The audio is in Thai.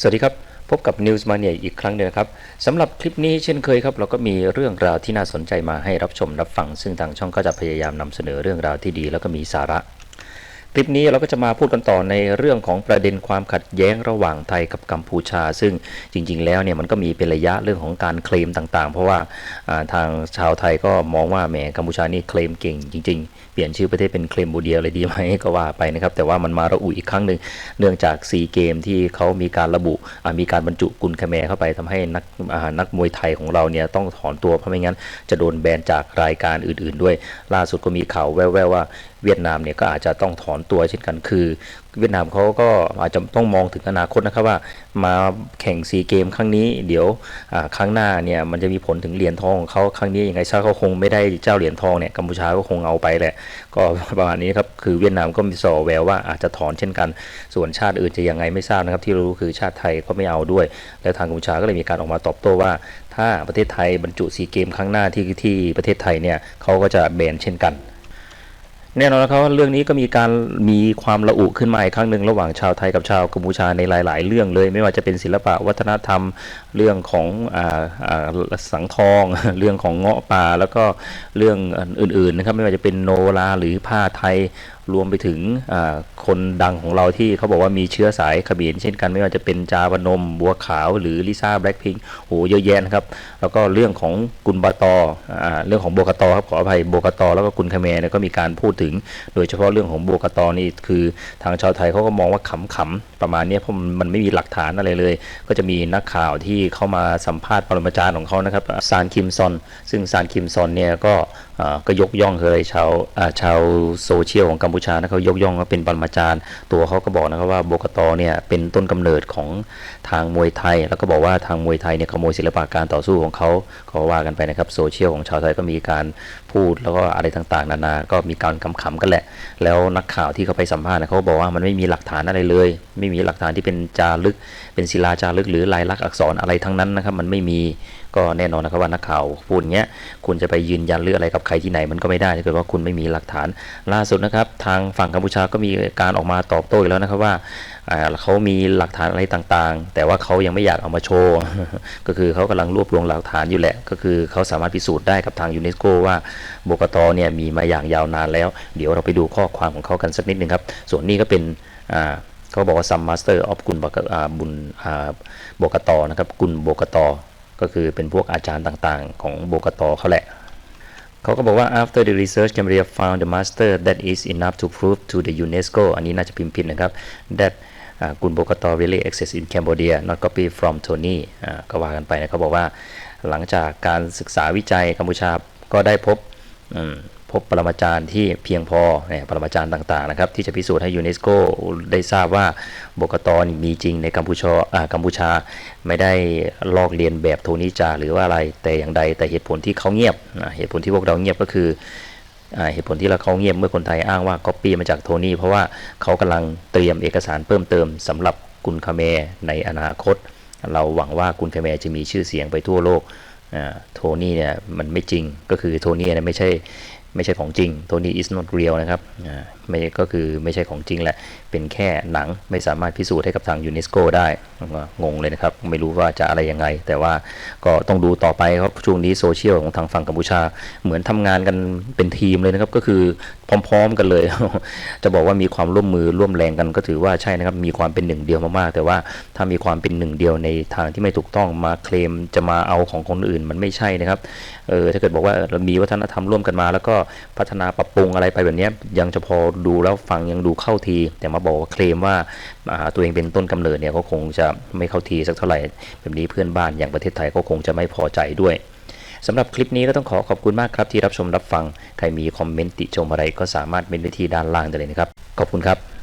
สวัสดีครับ พบกับ News Mania อีกครั้งหนึ่งนะครับสำหรับคลิปนี้เช่นเคยครับ เราก็มีเรื่องราวที่น่าสนใจมาให้รับชมรับฟัง ซึ่งทางช่องก็จะพยายามนำเสนอเรื่องราวที่ดี แล้วก็มีสาระ ลิปนี้เราก็จะมาพูดกันต่อในเรื่องของประเด็นความขัดแย้งระหว่างไทยกับกัมพูชา ซึ่งจริง ๆ แล้วเนี่ยมันก็มีเป็นระยะเรื่องของการเคลมต่างๆ เพราะว่าทางชาวไทยก็มองว่าแหมกัมพูชานี่เคลมเก่งจริง ๆ เปลี่ยนชื่อประเทศเป็นเคลมบูเดียเลยดีไหมก็ว่าไปนะครับ แต่ว่ามันมาระอุอีกครั้งหนึ่งเนื่องจากซีเกมที่เขามีการระบุมีการบรรจุกุลคแมร์เข้าไปทำให้นักนักมวยไทยของเราเนี่ยต้องถอนตัวเพราะไม่งั้นจะโดนแบนจากรายการอื่น ๆ ด้วย ล่าสุดก็มีข่าวแว่วๆว่าเวียดนามเนี่ยก็อาจจะต้องถอนตัวเช่นกันคือ เวียดนามเขาก็อาจจะต้องมองถึงอนาคตนะครับว่ามาแข่งซีเกมครั้งนี้เดี๋ยวครั้งหน้าเนี่ยมันจะมีผลถึงเหรียญทองของเขาครั้งนี้ยังไงซะเขาคงไม่ได้เจ้าเหรียญทองเนี่ยกัมพูชาก็คงเอาไปแหละก็ประมาณนี้ครับคือเวียดนามก็มีส่อแววว่าอาจจะถอนเช่นกัน ส่วนชาติอื่นจะยังไงไม่ทราบนะครับที่รู้คือชาติไทยก็ไม่เอาด้วย แล้วทางกัมพูชาก็เลยมีการออกมาตอบโต้ว่าถ้าประเทศไทยบรรจุซีเกมครั้งหน้าที่ที่ประเทศไทยเนี่ยเขาก็จะแบนเช่นกัน แน่นอนนะครับว่าเรื่องนี้ก็มีการมีความระอุขึ้นมาอีกครั้งหนึ่งระหว่างชาวไทยกับชาวกัมพูชาในหลาย ๆ เรื่องเลย ไม่ว่าจะเป็นศิลปะวัฒนธรรมเรื่องของออสังทอง เรื่องของเงาะป่าแล้วก็เรื่องอื่น ๆ นะครับ ไม่ว่าจะเป็นโนราหรือผ้าไทย รวมไปถึงคนดังของเราที่เขาบอกว่ามีเชื้อสายเขมรเช่นกันไม่ว่าจะเป็นจาวนม บัวขาวหรือลิซ่าแบล็คพิงค์โหเยอะแยะนะครับ แล้วก็เรื่องของกุลบาตออเรื่องของโบกตอครับขออภัยโบกตอ แล้วก็กุลคาแมร์ก็มีการพูดถึง โดยเฉพาะเรื่องของโบกตอนี่คือทางชาวไทยเขาก็มองว่าขำๆประมาณนี้เพราะมันไม่มีหลักฐานอะไรเลย ก็จะมีนักข่าวที่เข้ามาสัมภาษณ์ปรมาจารย์ของเขานะครับซานคิมซอน ซึ่งซานคิมซอนเนี่ยก็ก็ยกย่องเลยชาวชาวโซเชียลของกัมพูชานะเขายกย่องว่าเป็นปรมาจารย์ ตัวเขาก็บอกนะครับว่าโบกตอเนี่ยเป็นต้นกำเนิดของทางมวยไทย แล้วก็บอกว่าทางมวยไทยเนี่ยขโมยศิลปะการต่อสู้ของเขาก็ว่ากันไปนะครับโซเชียลของชาวไทยก็มีการพูดแล้วก็อะไรต่างๆ นานา ก็มีการขำๆกันแหละ แล้วนักข่าวที่เขาไปสัมภาษณ์นะเขาบอกว่ามันไม่มีหลักฐานอะไรเลย ไม่มีหลักฐานที่เป็นจารึก เป็นศิลาจารึกหรือลายลักษณ์อักษรอะไรทั้งนั้นนะครับมันไม่มีก็แน่นอนนะครับว่านักข่าวพูดเงี้ยคุณจะไปยืนยันหรืออะไรกับใครที่ไหนมันก็ไม่ได้ถ้าเกิดว่าคุณไม่มีหลักฐานล่าสุดนะครับ ทางฝั่งกัมพูชาก็มีการออกมาตอบโต้อีกแล้วนะครับว่าเขามีหลักฐานอะไรต่างๆ แต่ว่าเขายังไม่อยากเอามาโชว์ ก็คือเขากำลังรวบรวมหลักฐานอยู่แหละ ก็คือเขาสามารถพิสูจน์ได้กับทางยูเนสโกว่าโบกตเนี่ยมีมาอย่างยาวนานแล้ว เดี๋ยวเราไปดูข้อความของเขากันสักนิดหนึ่งครับ ส่วนนี้ก็เป็นเขาบอกว่า some master of กุลบุญโบกตนะครับกุลโบกต ก็คือเป็นพวกอาจารย์ต่างๆ ของโบกตเขาแหละ เขาก็บอกว่า after the research Cambodia found the master that is enough to prove to the UNESCO อันนี้น่าจะพิมพ์ผิดนะครับ that กุนโบกต really exists in Cambodia not copy from Tony อ่าก็ว่ากันไปนะเขาบอกว่าหลังจากการศึกษาวิจัยกัมพูชาก็ได้พบ พบปรมาจารย์ที่เพียงพอเนี่ยปรมาจารย์ต่างๆนะครับที่จะพิสูจน์ให้ยูเนสโกได้ทราบว่าโบกตนี่มีจริงในกัมพูชาอ่ากัมพูชาไม่ได้ลอกเลียนแบบโทนี่จาหรือว่าอะไรแต่อย่างใดแต่เหตุผลที่เขาเงียบเหตุผลที่พวกเราเงียบก็คืออเหตุผลที่เราเขาเงียบเมื่อคนไทยอ้างว่าก๊อปปี้มาจากโทนี่เพราะว่าเขากำลังเตรียมเอกสารเพิ่มเติมสำหรับกุนคาเมในอนาคต เราหวังว่ากุนคาเมจะมีชื่อเสียงไปทั่วโลกโทนี่เนี่ยมันไม่จริงก็คือโทนี่เนี่ยไม่ใช่ ไม่ใช่ของจริงโทนี่ is not real นะครับอ่าไม่ก็คือไม่ใช่ของจริงแหละ เป็นแค่หนังไม่สามารถพิสูจน์ให้กับทางยูเนสโกได้งงเลยนะครับ ไม่รู้ว่าจะอะไรยังไง แต่ว่าก็ต้องดูต่อไปครับช่วงนี้โซเชียลของทางฝั่งกัมพูชา เหมือนทำงานกันเป็นทีมเลยนะครับ ก็คือพร้อมๆกันเลย จะบอกว่ามีความร่วมมือร่วมแรงกันก็ถือว่าใช่นะครับ มีความเป็นหนึ่งเดียวมากๆ แต่ว่าถ้ามีความเป็นหนึ่งเดียวในทางที่ไม่ถูกต้องมาเคลมจะมาเอาของคนอื่นมันไม่ใช่นะครับเออถ้าเกิดบอกว่าเรามีวัฒนธรรมร่วมกันมา แล้วก็พัฒนาปรับปรุงอะไรไปแบบนี้ยังจะพอดูแล้วฟังยังดูเข้าที แต่มาบอกว่าเคลมว่าตัวเองเป็นต้นกำเนิดเนี่ยก็คงจะไม่เข้าทีสักเท่าไหร่แบบนี้เพื่อนบ้านอย่างประเทศไทยก็คงจะไม่พอใจด้วยสำหรับคลิปนี้ก็ต้องขอขอบคุณมากครับที่รับชมรับฟัง ใครมีคอมเมนต์ติชมอะไรก็สามารถเมนไว้ที่ด้านล่างได้เลยนะครับ ขอบคุณครับ